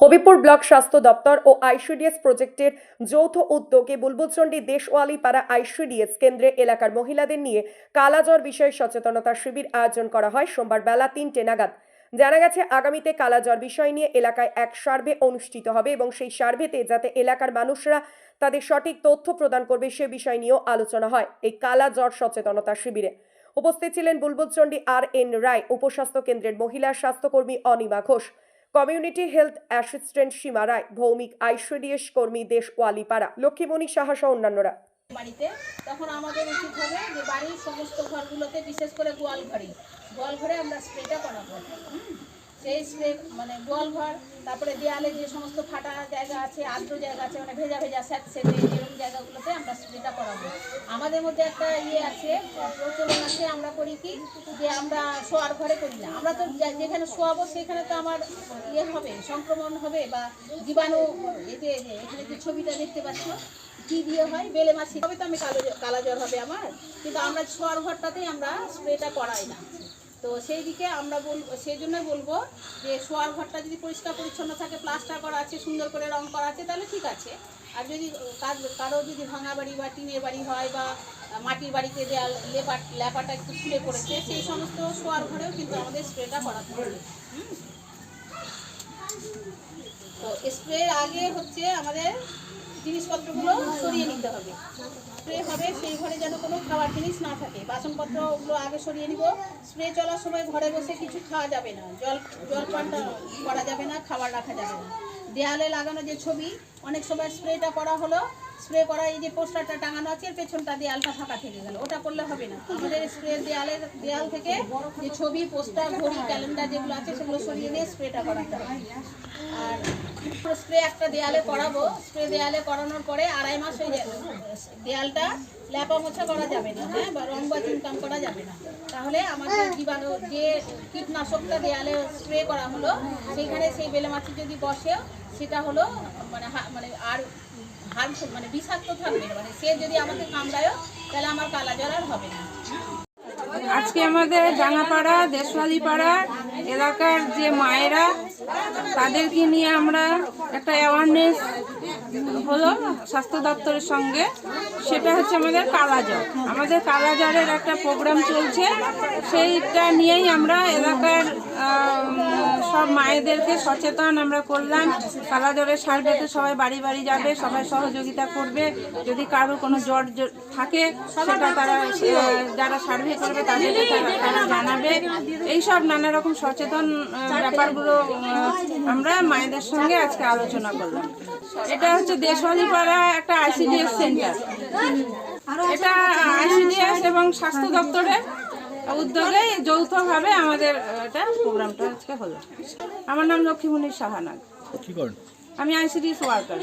Habipur block স্বাস্থ্য দপ্তর ও ICDS প্রজেক্টের যৌথ উদ্যোগে বুলবুলচন্ডী দেশওয়ালি পাড়া আইসিডিএস কেন্দ্রে এলাকার মহিলাদের নিয়ে কালাজ্বর বিষয়ে সচেতনতা শিবির আয়োজন করা হয় সোমবার বেলা তিনটে নাগাদ। জানা গেছে, আগামীতে কালাজ্বর বিষয় নিয়ে এলাকায় এক সার্ভে অনুষ্ঠিত হবে এবং সেই সার্ভেতে যাতে এলাকার মানুষরা তাদের সঠিক তথ্য প্রদান করবে সে বিষয় নিয়েও আলোচনা হয় এই কালাজ্বর সচেতনতা শিবিরে। উপস্থিত ছিলেন বুলবুলচন্ডী আর এন রায়, উপস্বাস্থ্য কেন্দ্রের মহিলা স্বাস্থ্যকর্মী Anima Ghosh community health assistant Sima Roy, Bhowmik ICDS কর্মী দেশ ওয়ালিপাড়া লক্ষ্মীমণি সাহা সহ অন্যান্যরা বাড়িতে তখন আমাদের উচিত হবে যে বাড়ির সমস্ত ঘরগুলোতে বিশেষ করে গোয়াল ঘরে গোয়াল ঘরে আমরা স্প্রেটা করাবো। সেই স্প্রে মানে গোয়াল ঘর, তারপরে দেয়ালে যে সমস্ত ফাটা জায়গা আছে, আর্দ্র জায়গা আছে মানে ভেজা ভেজা স্যাঁত সেটে এরকম জায়গাগুলোতে আমরা স্প্রেটা করাবো আমাদের মধ্যে একটা ইয়ে আছে, প্রচলন আছে, আমরা করি কি, যে আমরা শোয়ার ঘরে করি না। আমরা তো যেখানে শোয়াবো সেখানে তো আমার ইয়ে হবে, সংক্রমণ হবে বা জীবাণু এতে এখানে যে ছবিটা দেখতে পাচ্ছ কী দিয়ে হয়, বেলে মাছি, তবে তো আমি কালো, কালা জ্বর হবে আমার, কিন্তু আমরা শোয়ার ঘরটাতেই আমরা স্প্রেটা করাই না। তো সেই দিকে আমরা বলব সেই জন্য বলব যে শোয়ার ঘরটা যদি পরিষ্কার পরিচ্ছন্ন থাকে, প্লাস্টার করা আছে, সুন্দর করে রং করা আছে, তাহলে ঠিক আছে আর যদি কার- কারও যদি ভাঙা বাড়ি বা টিনের বাড়ি হয় বা মাটির বাড়িতে দেয়াল লেপা লেপাটা একটু খুলে পড়েছে, সেই সমস্ত শোয়ার ঘরেও কিন্তু আমাদের স্প্রেটা হবে হুম? তো স্প্রের আগে হচ্ছে আমাদের জিনিসপত্রগুলো সরিয়ে নিতে হবে। স্প্রে হবে, সেই ঘরে যেন কোনো খাওয়ার জিনিস না থাকে। বাসনপত্র ওগুলো আগে সরিয়ে নিব। স্প্রে চলার সময় ঘরে বসে কিছু খাওয়া যাবে না। জল জল পানটা করা যাবে না, খাবার রাখা যাবে না। দেয়ালে লাগানো যে ছবি, অনেক সময় স্প্রেটা করা হলো স্প্রে করা, এই যে পোস্টারটা টাঙানো আছে, এর পেছনটা দেয়ালটা ফাঁকা থেকে গেল। ওটা করলে হবে না। আমাদের স্প্রে দেয়ালের, দেয়াল থেকে যে ছবি, পোস্টার, ঘড়ি, ক্যালেন্ডার যেগুলো আছে, সেগুলো সরিয়ে নিয়ে স্প্রেটা করাতে আর স্প্রে একটা দেয়ালে করাবো। স্প্রে দেয়ালে করানোর পরে আড়াই মাস হয়ে যাবে দেয়ালটা ল্যাপা মোছা করা যাবে না হ্যাঁ বা রং বা চুনকাম করা যাবে না। তাহলে আমাদের জীবাণু, যে কীটনাশকটা দেয়ালে স্প্রে করা হলো, সেইখানে সেই বেলে মাছি যদি বসে সেটা হলো মানে মানে আর হার্মফুল মানে বিষাক্ত থাকবে মানে সে যদি আমাকে কামড়ায়ও তাহলে আমার কালা জ্বর আর হবে না। আজকে আমাদের জাঙ্গাপাড়া দেশওয়ালি পাড়া এলাকার যে মায়েরা, তাদেরকে নিয়ে আমরা একটা অ্যাওয়ারনেস হলো স্বাস্থ্য দপ্তরের সঙ্গে। সেটা হচ্ছে আমাদের কালাজ্বর আমাদের কালাজ্বরের একটা প্রোগ্রাম চলছে। সেইটা নিয়েই আমরা এলাকার সব মায়েদেরকে সচেতন আমরা করলাম। কালাজ্বরের সার্ভেতে সবাই বাড়ি বাড়ি যাবে, সবাই সহযোগিতা করবে। যদি কারও কোনো জ্বর থাকে, সেটা তারা যারা সার্ভে করবে, তাদেরকে তারা জানাবে। এইসব নানা রকম সচেতন ব্যাপারগুলো আমরা মায়েদের সঙ্গে আজকে আলোচনা করলাম। এটা হচ্ছে দেশওয়ালি পাড়া একটা আইসিডিএস সেন্টার। এটা আইসিডিএস এবং স্বাস্থ্য দপ্তরের উদ্যোগে যৌথভাবে আমাদের এটা প্রোগ্রামটা আজকে হলো। আমার নাম লক্ষ্মীমণি সাহানাগ। আমি আইসিডিএস ওয়ার্কার।